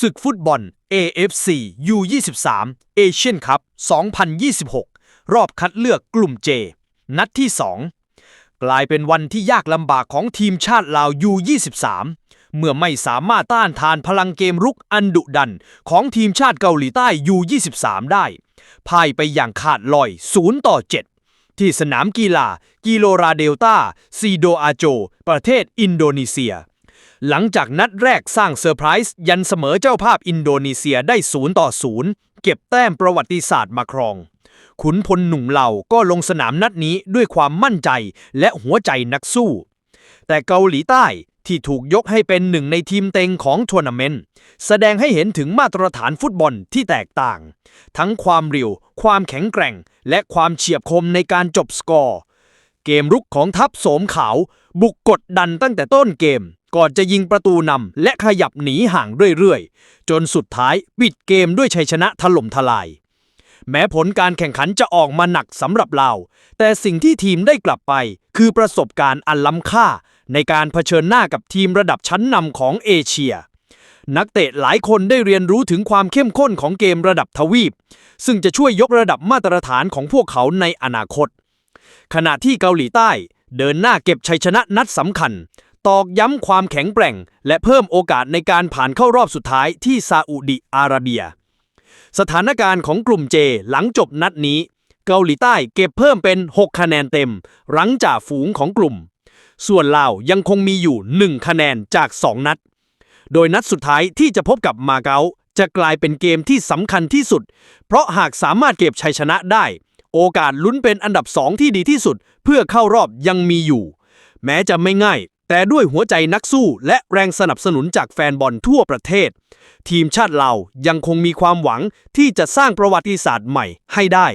ศึกฟุตบอล AFC U23 เอเชียนคัพ2026 รอบคัดเลือกกลุ่ม J นัดที่ 2 กลายเป็นวันที่ยากลำบากของทีมชาติลาว U23 เมื่อไม่สามารถต้านทานพลังเกมรุกอันดุดัน ของทีมชาติเกาหลีใต้ U23 ได้พ่ายไปอย่างขาดลอย 0 ต่อ 7 ที่สนามกีฬา กิโลราเดลตาซีโดอาโจ ประเทศอินโดนีเซีย หลังจากนัดแรกสร้างเซอร์ไพรส์ยันเสมอเจ้าภาพอินโดนีเซียได้0ต่อ0เก็บแต้มประวัติศาสตร์มาครอง ขุนพลหนุ่มเหล่าก็ลงสนามนัดนี้ด้วยความมั่นใจและหัวใจนักสู้ แต่เกาหลีใต้ที่ถูกยกให้เป็นหนึ่งในทีมเต็งของทัวร์นาเมนต์ แสดงให้เห็นถึงมาตรฐานฟุตบอลที่แตกต่าง ทั้งความเร็ว ความแข็งแกร่ง และความเฉียบคมในการจบสกอร์ เกมรุกของทัพโสมขาว บุกกดดันตั้งแต่ต้นเกม ก่อนจะยิงประตูนำและขยับหนีห่างเรื่อยๆ จนสุดท้ายปิดเกมด้วยชัยชนะถล่มทลาย แม้ผลการแข่งขันจะออกมาหนักสำหรับเรา แต่สิ่งที่ทีมได้กลับไป คือประสบการณ์อันล้ำค่า ในการเผชิญหน้ากับทีมระดับชั้นนำของเอเชียนักเตะหลายคนได้เรียนรู้ถึงความเข้มข้นของเกมระดับทวีป ซึ่งจะช่วยยกระดับมาตรฐานของพวกเขาในอนาคต ขณะที่เกาหลีใต้ เดินหน้าเก็บชัยชนะนัดสำคัญ ตอกย้ำความแข็งแกร่ง และเพิ่มโอกาสในการผ่านเข้ารอบสุดท้ายที่ซาอุดิอาระเบีย สถานการณ์ของกลุ่มเจหลังจบนัดนี้ เกาหลีใต้เก็บเพิ่มเป็น 6 คะแนนเต็ม รังจ่าฝูงของกลุ่ม ส่วนลาวยังคงมีอยู่ 1 คะแนนจาก 2 นัด โดยนัดสุดท้ายที่จะพบกับมาเก๊าจะกลายเป็นเกมที่สำคัญที่สุด เพราะหากสามารถเก็บชัยชนะได้ โอกาสลุ้นเป็นอันดับ2ที่ดีที่สุด เพื่อเข้ารอบยังมีอยู่ แม้จะไม่ง่าย แต่ด้วยหัวใจนักสู้และแรงสนับสนุนจากแฟนบอลทั่วประเทศ ทีมชาติลาวยังคงมีความหวังที่จะสร้างประวัติศาสตร์ใหม่ให้ได้